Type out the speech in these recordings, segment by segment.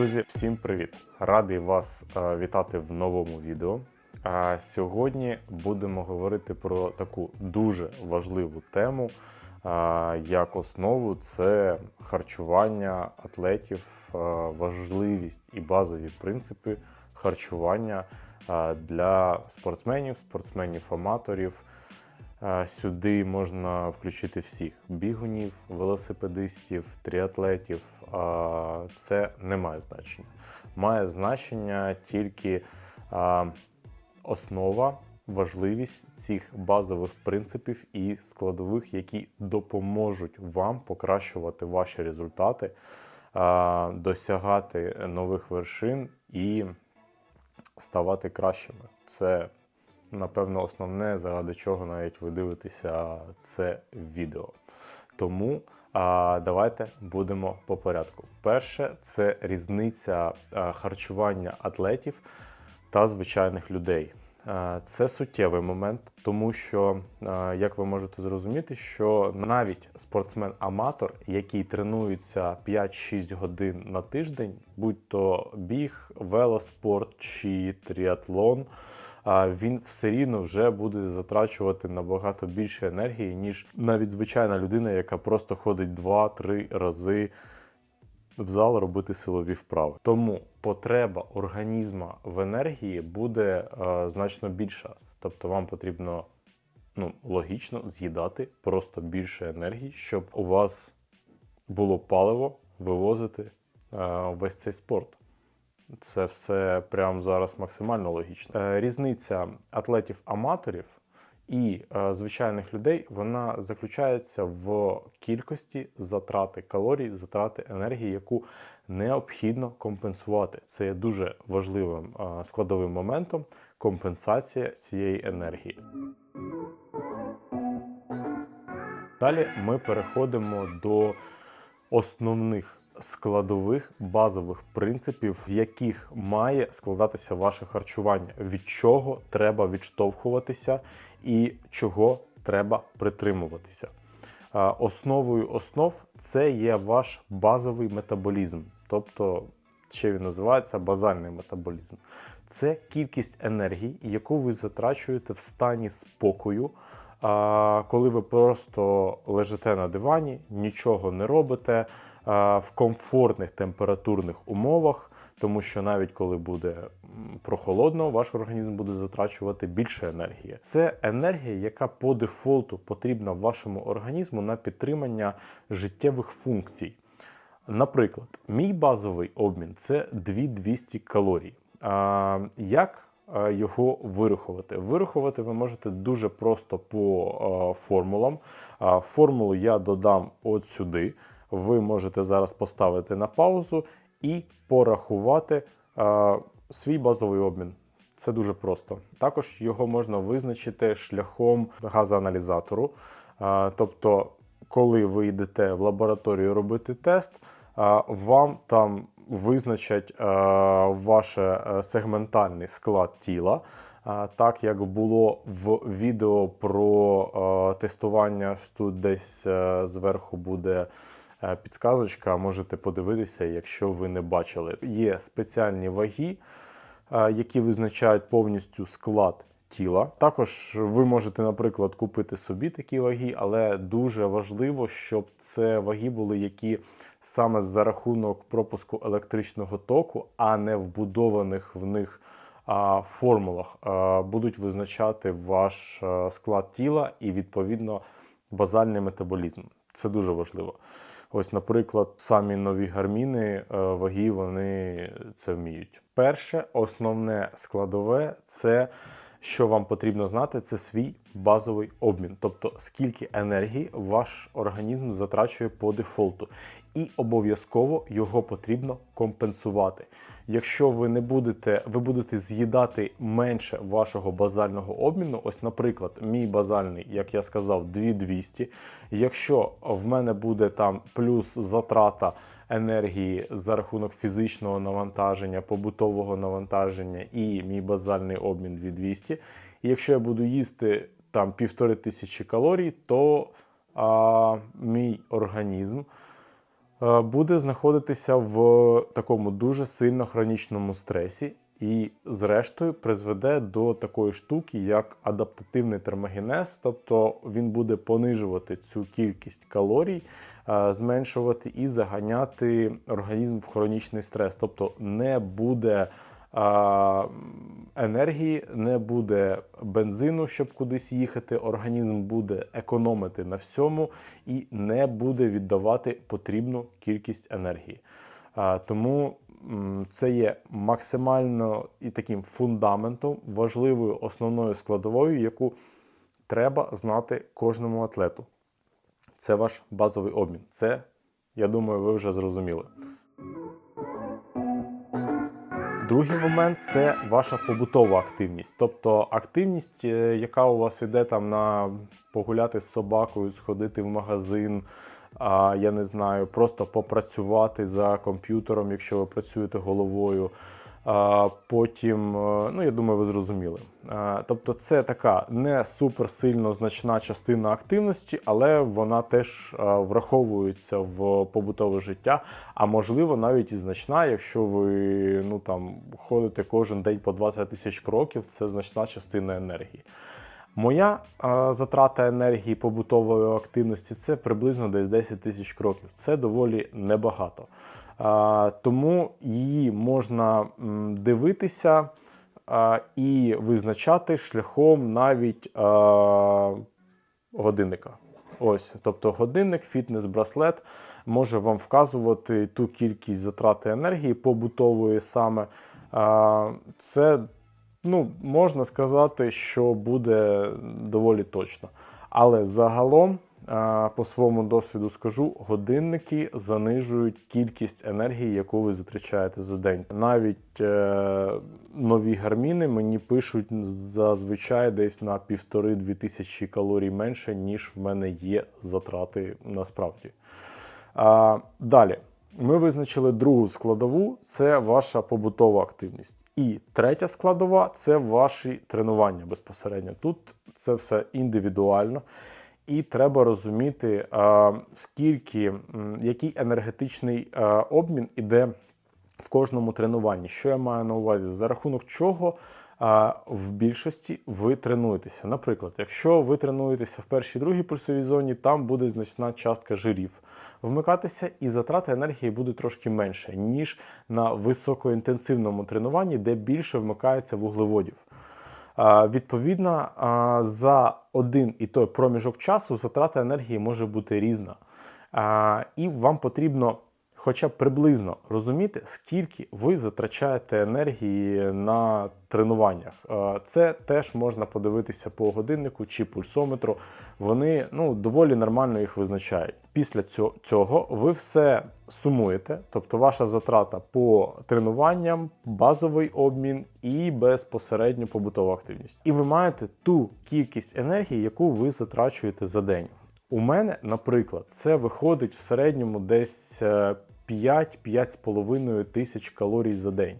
Друзі, всім привіт! Радий вас е, вітати в новому відео. А сьогодні будемо говорити про таку дуже важливу тему, е, як основу це харчування атлетів, е, важливість і базові принципи харчування для спортсменів, спортсменів-аматорів. Сюди можна включити всіх бігунів, велосипедистів, тріатлетів. Це не має значення. Має значення тільки основа, важливість цих базових принципів і складових, які допоможуть вам покращувати ваші результати, досягати нових вершин і ставати кращими. Це напевно, основне, заради чого навіть ви дивитеся це відео. Тому а, давайте будемо по порядку. Перше, це різниця харчування атлетів та звичайних людей. А, Це суттєвий момент, тому що, як ви можете зрозуміти, що навіть спортсмен-аматор, який тренується 5-6 годин на тиждень, будь то біг, велоспорт чи тріатлон, він все рівно вже буде затрачувати набагато більше енергії, ніж навіть звичайна людина, яка просто ходить 2-3 рази в зал робити силові вправи. Тому потреба організму в енергії буде е, значно більша. Тобто вам потрібно ну, логічно з'їдати просто більше енергії, щоб у вас було паливо вивозити е, весь цей спорт. Це все прямо зараз максимально логічно. Е, Різниця атлетів-аматорів і е, звичайних людей вона заключається в кількості затрати калорій, затрати енергії, яку необхідно компенсувати. Це є дуже важливим е, складовим моментом компенсація цієї енергії. Далі ми переходимо до основних складових базових принципів, з яких має складатися ваше харчування, від чого треба відштовхуватися і чого треба притримуватися. Основою основ це є ваш базовий метаболізм, тобто ще він називається базальний метаболізм. Це кількість енергії, яку ви затрачуєте в стані спокою, коли ви просто лежите на дивані, нічого не робите в комфортних температурних умовах, тому що навіть коли буде прохолодно, ваш організм буде затрачувати більше енергії. Це енергія, яка по дефолту потрібна вашому організму на підтримання життєвих функцій. Наприклад, мій базовий обмін це 2200 калорій. А, як його вирахувати? Вирахувати ви можете дуже просто по формулам. Формулу я додам от сюди. Ви можете зараз поставити на паузу і порахувати а, свій базовий обмін. Це дуже просто. Також його можна визначити шляхом газоаналізатору. А, Тобто, коли ви йдете в лабораторію робити тест, а, вам там визначать а, ваше е, сегментальний склад тіла. Так як було в відео про е, тестування, тут десь е, зверху буде е, підсказочка, можете подивитися, якщо ви не бачили. Є спеціальні ваги, е, які визначають повністю склад тіла. Також ви можете, наприклад, купити собі такі ваги, але дуже важливо, щоб це ваги були, які саме за рахунок пропуску електричного току, а не вбудованих в них формулах, будуть визначати ваш склад тіла і відповідно базальний метаболізм. Це дуже важливо. Ось, наприклад, самі нові гарміни е, ваги вони це вміють. Перше, основне складове це що вам потрібно знати, це свій базовий обмін, тобто скільки енергії ваш організм затрачує по дефолту, і обов'язково його потрібно компенсувати. Якщо ви не будете, ви будете з'їдати менше вашого базального обміну, ось, наприклад, мій базальний, як я сказав, 2200. Якщо в мене буде там плюс затрата енергії за рахунок фізичного навантаження, побутового навантаження і мій базальний обмін 2200. І якщо я буду їсти там півтори тисячі калорій, то а, мій організм буде знаходитися в такому дуже сильно хронічному стресі, і, зрештою, призведе до такої штуки, як адаптативний термогенез, тобто він буде понижувати цю кількість калорій, е, зменшувати і заганяти організм в хронічний стрес, тобто не буде. Енергії не буде бензину, щоб кудись їхати. Організм буде економити на всьому і не буде віддавати потрібну кількість енергії. Тому це є максимально і таким фундаментом, важливою основною складовою, яку треба знати кожному атлету. Це ваш базовий обмін. Це, я думаю, ви вже зрозуміли. Другий момент це ваша побутова активність. Тобто активність, е, яка у вас іде там на погуляти з собакою, сходити в магазин, а, я не знаю, просто попрацювати за комп'ютером, якщо ви працюєте головою. А, Потім, е, ну я думаю, ви зрозуміли. Тобто, це така не суперсильно значна частина активності, але вона теж враховується в побутове життя. А можливо, навіть і значна, якщо ви ну там ходите кожен день по 20 тисяч кроків, це значна частина енергії. Моя е, затрата енергії побутової активності це приблизно десь 10 тисяч кроків. Це доволі небагато. Е, тому її можна м, дивитися е, і визначати шляхом навіть е, годинника. Ось, тобто годинник, фітнес-браслет може вам вказувати ту кількість затрати енергії побутової саме. Е, Це ну, можна сказати, що буде доволі точно. Але загалом, по своєму досвіду скажу, годинники занижують кількість енергії, яку ви затрачаєте за день. Навіть е, нові гарміни мені пишуть зазвичай десь на півтори-дві тисячі калорій менше, ніж в мене є затрати насправді. Далі. Ми визначили другу складову це ваша побутова активність. І третя складова це ваші тренування безпосередньо. Тут це все індивідуально, і треба розуміти, скільки, який енергетичний обмін іде в кожному тренуванні. Що я маю на увазі? За рахунок чого в більшості ви тренуєтеся. Наприклад, якщо ви тренуєтеся в першій другій пульсовій зоні, там буде значна частка жирів вмикатися, і затрата енергії буде трошки менше, ніж на високоінтенсивному тренуванні, де більше вмикається вуглеводів. Відповідно, за один і той проміжок часу затрата енергії може бути різна. І вам потрібно хоча б приблизно розуміти, скільки ви затрачаєте енергії на тренуваннях. Е, Це теж можна подивитися по годиннику чи пульсометру. Вони ну, доволі нормально їх визначають. Після цього- ви все сумуєте, тобто ваша затрата по тренуванням, базовий обмін і безпосередньо побутова активність. І ви маєте ту кількість енергії, яку ви затрачуєте за день. У мене, наприклад, це виходить в середньому десь е, 5-5,5 тисяч калорій за день.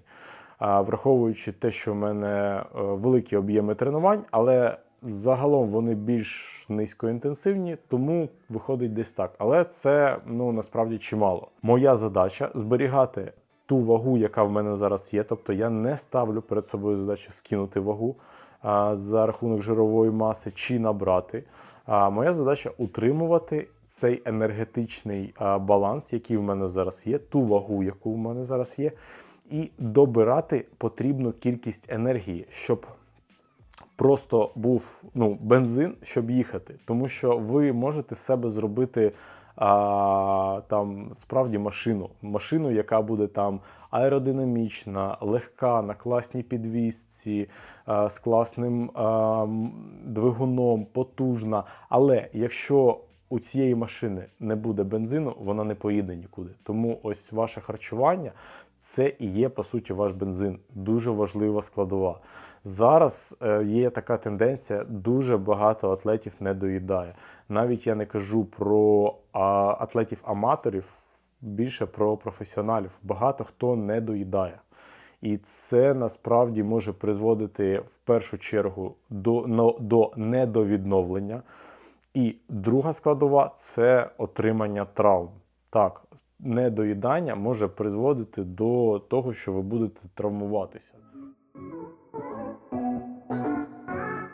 Враховуючи те, що в мене е, великі об'єми тренувань, але загалом вони більш низькоінтенсивні, тому виходить десь так. Але це ну насправді чимало. Моя задача зберігати ту вагу, яка в мене зараз є. Тобто я не ставлю перед собою задачу скинути вагу за рахунок жирової маси чи набрати. Моя задача утримувати цей енергетичний баланс, який в мене зараз є, ту вагу, яку в мене зараз є, і добирати потрібну кількість енергії, щоб просто був ну, бензин, щоб їхати. Тому що ви можете з себе зробити а, там справді машину, машину, яка буде там аеродинамічна, легка, на класній підвісці, а, з класним а, двигуном, потужна. Але якщо у цієї машини не буде бензину, вона не поїде нікуди. Тому ось ваше харчування це і є по суті ваш бензин. Дуже важлива складова. Зараз е, є така тенденція, дуже багато атлетів не доїдає. Навіть я не кажу про атлетів-аматорів, більше про професіоналів. Багато хто не доїдає. І це насправді може призводити в першу чергу до, до недовідновлення. І друга складова це отримання травм. Так, недоїдання може призводити до того, що ви будете травмуватися.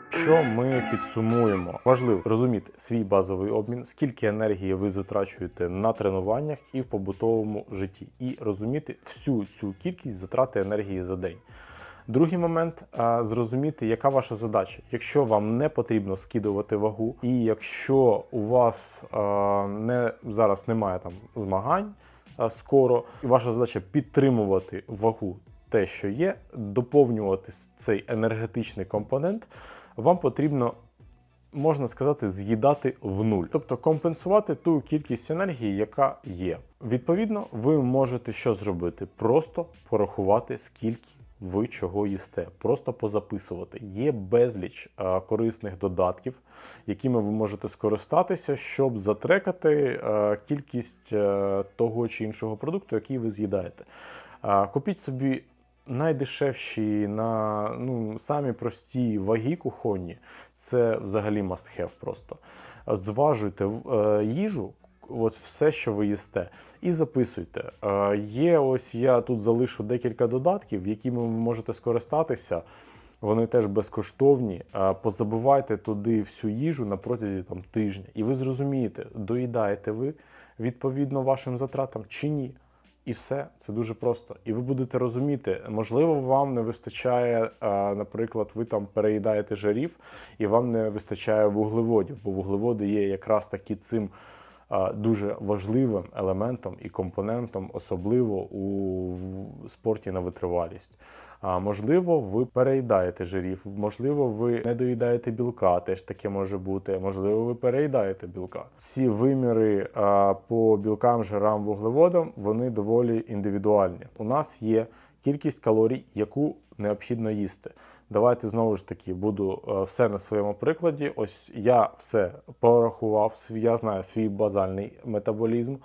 Що ми підсумуємо? Важливо розуміти свій базовий обмін, скільки енергії ви затрачуєте на тренуваннях і в побутовому житті, і розуміти всю цю кількість затрати енергії за день. Другий момент зрозуміти, яка ваша задача. Якщо вам не потрібно скидувати вагу, і якщо у вас не зараз немає там змагань скоро, і ваша задача підтримувати вагу, те, що є, доповнювати цей енергетичний компонент, вам потрібно. Можна сказати, з'їдати в нуль, тобто компенсувати ту кількість енергії, яка є. Відповідно, ви можете що зробити? Просто порахувати, скільки ви чого їсте, просто позаписувати. Є безліч е, корисних додатків, якими ви можете скористатися, щоб затрекати е, кількість е, того чи іншого продукту, який ви з'їдаєте. Купіть собі. Найдешевші на ну самі прості ваги кухонні це взагалі must have просто. Зважуйте е, їжу, ось все, що ви їсте, і записуйте. Е, є ось я тут залишу декілька додатків, якими ви можете скористатися. Вони теж безкоштовні. Е, позабивайте туди всю їжу на протязі там тижня, і ви зрозумієте, доїдаєте ви відповідно вашим затратам чи ні. І все це дуже просто. І ви будете розуміти, можливо, вам не вистачає, е, наприклад, ви там переїдаєте жирів, і вам не вистачає вуглеводів, бо вуглеводи є якраз таки цим дуже важливим елементом і компонентом, особливо у спорті на витривалість. А можливо, ви переїдаєте жирів, можливо, ви не доїдаєте білка, теж таке може бути. Можливо, ви переїдаєте білка. Ці виміри по білкам, жирам, вуглеводам вони доволі індивідуальні. У нас є кількість калорій, яку необхідно їсти. Давайте знову ж таки буду е, все на своєму прикладі. Ось я все порахував. Я знаю свій базальний метаболізм.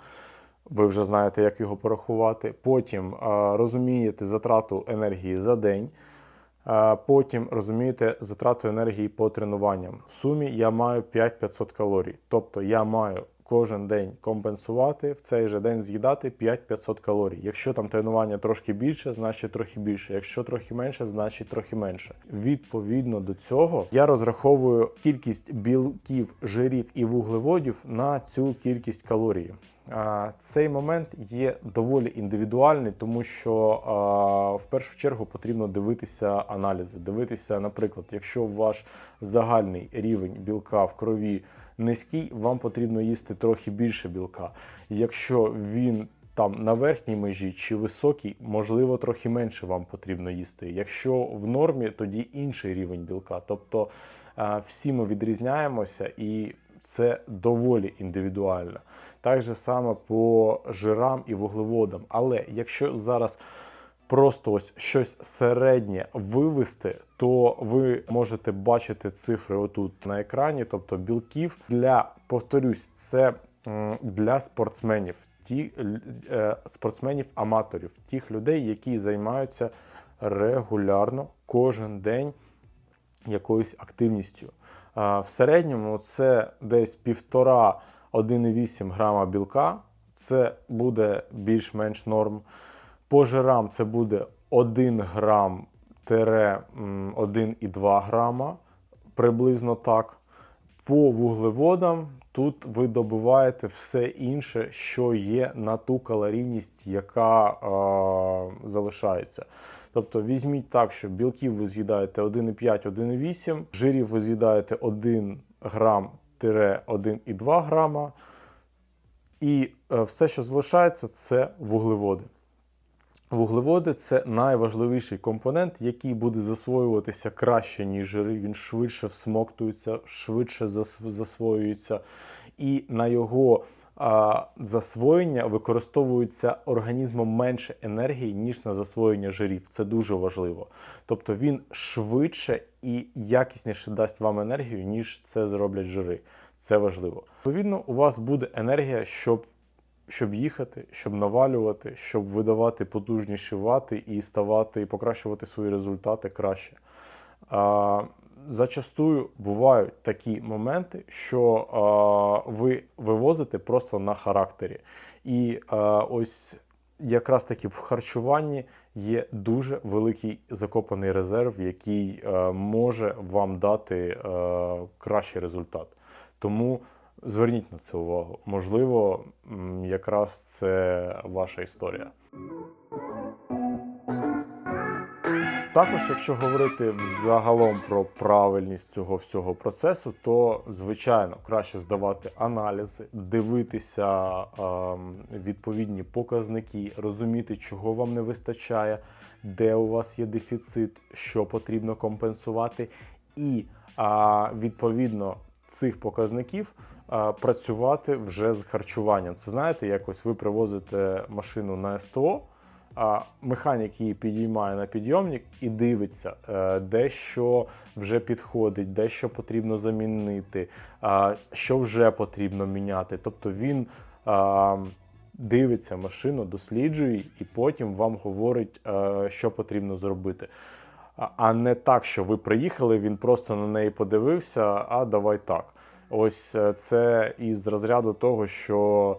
Ви вже знаєте, як його порахувати. Потім розумієте затрату енергії за день. Потім розумієте затрату енергії по тренуванням. В сумі я маю 5500 калорій. Тобто я маю кожен день компенсувати в цей же день з'їдати 5500 калорій. Якщо там тренування трошки більше, значить трохи більше. Якщо трохи менше, значить трохи менше. Відповідно до цього я розраховую кількість білків, жирів і вуглеводів на цю кількість калорій. Цей момент є доволі індивідуальний, тому що в першу чергу потрібно дивитися аналізи. Дивитися, наприклад, якщо ваш загальний рівень білка в крові низький, вам потрібно їсти трохи більше білка. Якщо він там на верхній межі чи високий, можливо, трохи менше вам потрібно їсти. Якщо в нормі, тоді інший рівень білка. Тобто всі ми відрізняємося і це доволі індивідуально. Так же само по жирам і вуглеводам. Але якщо зараз просто ось щось середнє вивести, то ви можете бачити цифри отут на екрані, тобто білків для, повторюсь, це для спортсменів, ті е, спортсменів-аматорів, тих людей, які займаються регулярно кожен день якоюсь активністю. В середньому це десь 1,5-1,8 грама білка. Це буде більш-менш норм. По жирам це буде 1 грам тире, 1,2 грама, приблизно так. По вуглеводам тут ви добуваєте все інше, що є на ту калорійність, яка е, залишається. Тобто візьміть так, що білків ви з'їдаєте 1,5-1,8, жирів ви з'їдаєте 1 грам 1,2 грама, і е, все, що залишається, це вуглеводи. Вуглеводи це найважливіший компонент, який буде засвоюватися краще, ніж жири. Він швидше всмоктується, швидше засвоюється, і на його засвоєння використовується організмом менше енергії, ніж на засвоєння жирів. Це дуже важливо. Тобто він швидше і якісніше дасть вам енергію, ніж це зроблять жири. Це важливо. Відповідно, у вас буде енергія, щоб щоб їхати, щоб навалювати, щоб видавати потужніші вати і ставати, і покращувати свої результати краще. Зачастую бувають такі моменти, що е, ви вивозите просто на характері. І е, ось якраз таки в харчуванні є дуже великий закопаний резерв, який е, може вам дати е, кращий результат. Тому зверніть на це увагу. Можливо, якраз це ваша історія. Також, якщо говорити взагалом про правильність цього всього процесу, то звичайно краще здавати аналізи, дивитися ем, відповідні показники, розуміти, чого вам не вистачає, де у вас є дефіцит, що потрібно компенсувати, і а, відповідно цих показників працювати вже з харчуванням. Це знаєте, якось ви привозите машину на СТО а механік її підіймає на підйомник і дивиться, е, де що вже підходить, де що потрібно замінити, що вже потрібно міняти. Тобто він дивиться машину, досліджує і потім вам говорить, е, що потрібно зробити. А- не так, що ви приїхали, він просто на неї подивився, а давай так. Ось е, це із розряду того, що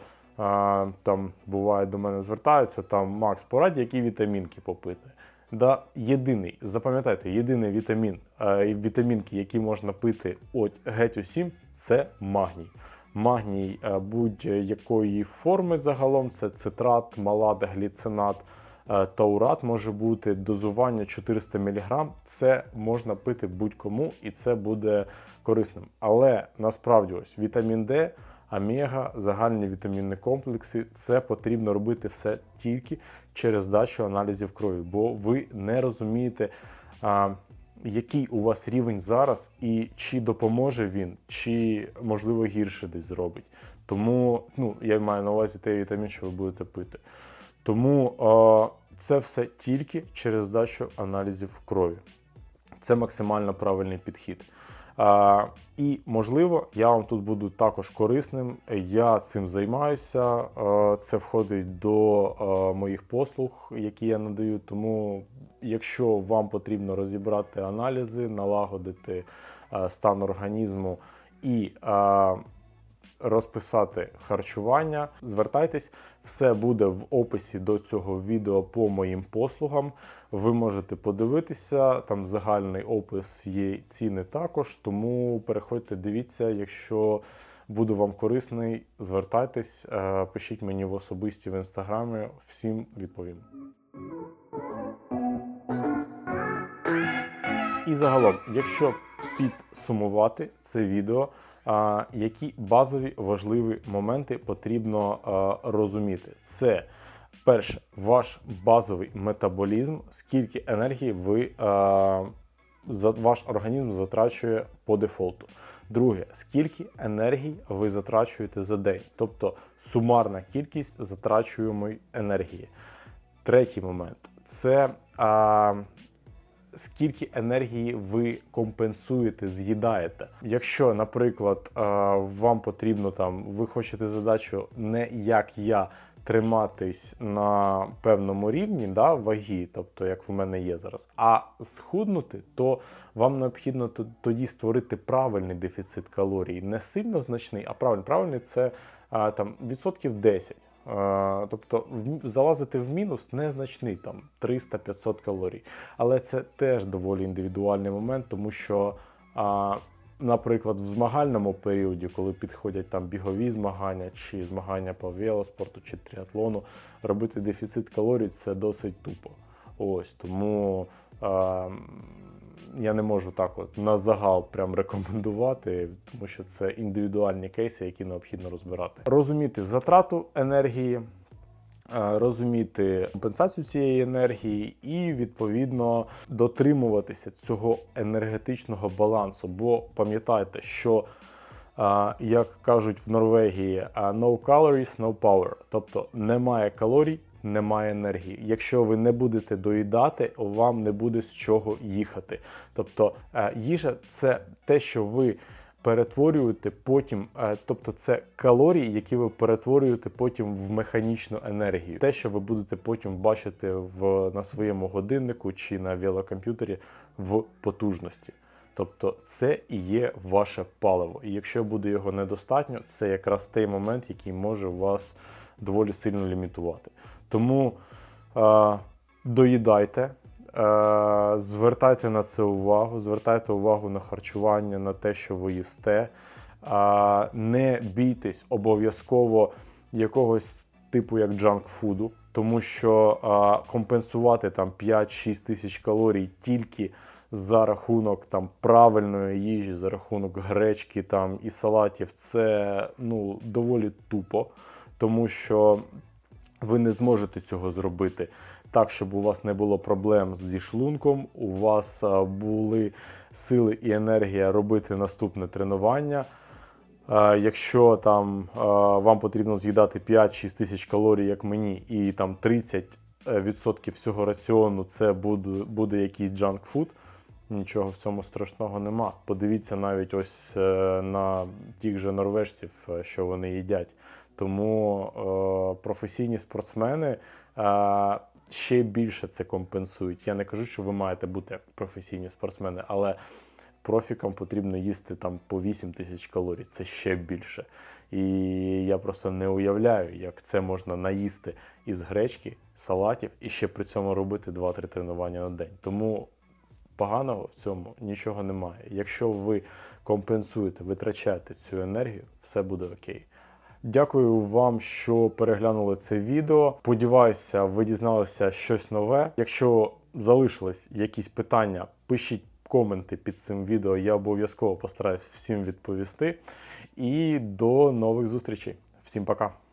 там буває до мене звертаються, там Макс, порадь, які вітамінки попити. Да, єдиний, запам'ятайте, єдиний вітамін, е, вітамінки, які можна пити от геть усім, це магній. Магній е, будь-якої форми загалом це цитрат, малат, гліцинат, е, таурат може бути дозування 400 мг. Це можна пити будь-кому і це буде корисним. Але насправді ось вітамін Д, омега, загальні вітамінні комплекси це потрібно робити все тільки через здачу аналізів крові, бо ви не розумієте. А, який у вас рівень зараз, і чи допоможе він, чи можливо гірше десь зробить. Тому ну, я маю на увазі той вітамін, що ви будете пити. Тому е, це все тільки через здачу аналізів крові. Це максимально правильний підхід. І можливо, я вам тут буду також корисним. Я цим займаюся. Це входить до моїх послуг, які я надаю. Тому, якщо вам потрібно розібрати аналізи, налагодити стан організму і розписати харчування, звертайтесь, все буде в описі до цього відео по моїм послугам. Ви можете подивитися, там загальний опис є ціни також. Тому переходьте, дивіться, якщо буду вам корисний, звертайтесь, е, пишіть мені в особисті в інстаграмі, всім відповім. І загалом, якщо підсумувати це відео, які базові важливі моменти потрібно розуміти? Це перше, ваш базовий метаболізм, скільки енергії ви ваш організм затрачує по дефолту. Друге, скільки енергії ви затрачуєте за день, тобто сумарна кількість затрачуємої енергії. Третій момент це скільки енергії ви компенсуєте, з'їдаєте. Якщо, наприклад, вам потрібно там, ви хочете задачу не як я. Триматись на певному рівні да, ваги, тобто як в мене є зараз, а схуднути, то вам необхідно тоді створити правильний дефіцит калорій, не сильно значний, а правильний. Правильний це а, там відсотків 10. А, тобто залазити в мінус незначний, там 300-500 калорій. Але це теж доволі індивідуальний момент, тому що, наприклад, в змагальному періоді, коли підходять там бігові змагання, чи змагання по велоспорту, чи тріатлону, робити дефіцит калорій це досить тупо. Ось тому. А, я не можу так от на загал прям рекомендувати, тому що це індивідуальні кейси, які необхідно розбирати. Розуміти затрату енергії, е, розуміти компенсацію цієї енергії і відповідно дотримуватися цього енергетичного балансу. Бо пам'ятайте, що як кажуть в Норвегії, а, no calories, no power. Тобто немає калорій, немає енергії. Якщо ви не будете доїдати, вам не буде з чого їхати. Тобто е, їжа це те, що ви перетворюєте потім, е, тобто це калорії, які ви перетворюєте потім в механічну енергію. Те, що ви будете потім бачити в, на своєму годиннику чи на велокомп'ютері в потужності. Тобто це і є ваше паливо. І якщо буде його недостатньо, це якраз той момент, який може вас доволі сильно лімітувати. Тому е, доїдайте, е, звертайте на це увагу, звертайте увагу на харчування, на те, що ви їсте. Е, не бійтесь обов'язково якогось типу як джанк-фуду, тому що е, компенсувати там 5-6 тисяч калорій тільки за рахунок там правильної їжі, за рахунок гречки там і салатів, це ну доволі тупо, тому що ви не зможете цього зробити так, щоб у вас не було проблем зі шлунком, у вас були сили і енергія робити наступне тренування. Е, Якщо там е, вам потрібно з'їдати 5-6 тисяч калорій, як мені, і там 30% всього раціону це буде, буде якийсь джанк-фуд, нічого в цьому страшного нема. Подивіться навіть ось е, на тих же норвежців, е, що вони їдять. Тому е, професійні спортсмени е, ще більше це компенсують. Я не кажу, що ви маєте бути як професійні спортсмени, але профікам потрібно їсти там по 8 тисяч калорій. Це ще більше. І я просто не уявляю, як це можна наїсти із гречки, салатів і ще при цьому робити 2-3 тренування на день. Тому поганого в цьому нічого немає. Якщо ви компенсуєте, витрачаєте цю енергію, все буде окей. Дякую вам, що переглянули це відео. Сподіваюся, ви дізналися щось нове. Якщо залишились якісь питання, пишіть коменти під цим відео. Я обов'язково постараюсь всім відповісти. І до нових зустрічей. Всім пока!